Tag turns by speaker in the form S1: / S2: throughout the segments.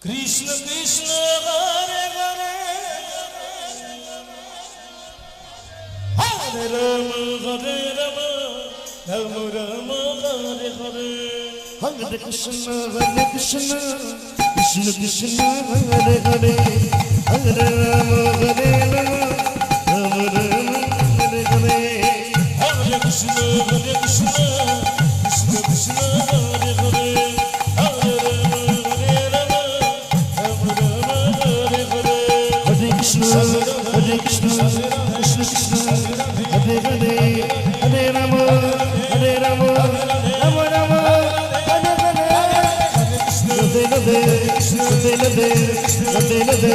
S1: Krishna Krishna Hare Hare Hare Rama Hare Rama Rama Krishna Hare Krishna Krishna Krishna Hare Hare. Hare Rama Hare Rama Rama Krishna Krishna, Krishna Krishna, Hare Hare, Hare Rama, Hare Rama, Rama Rama, Hare Hare. Radhe Radhe, Radhe Radhe, Radhe Radhe,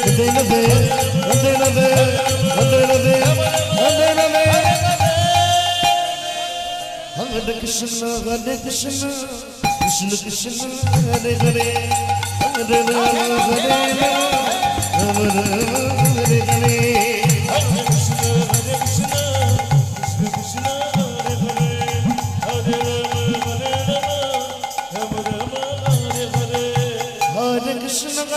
S1: Radhe Radhe, Radhe Radhe, Radhe Radhe, Radhe Radhe. Hare Krishna, Hare Krishna, Krishna Krishna, Hare Hare, Hare Rama, Hare Rama, Rama Rama.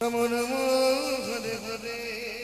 S1: Namo Namo Hare Hare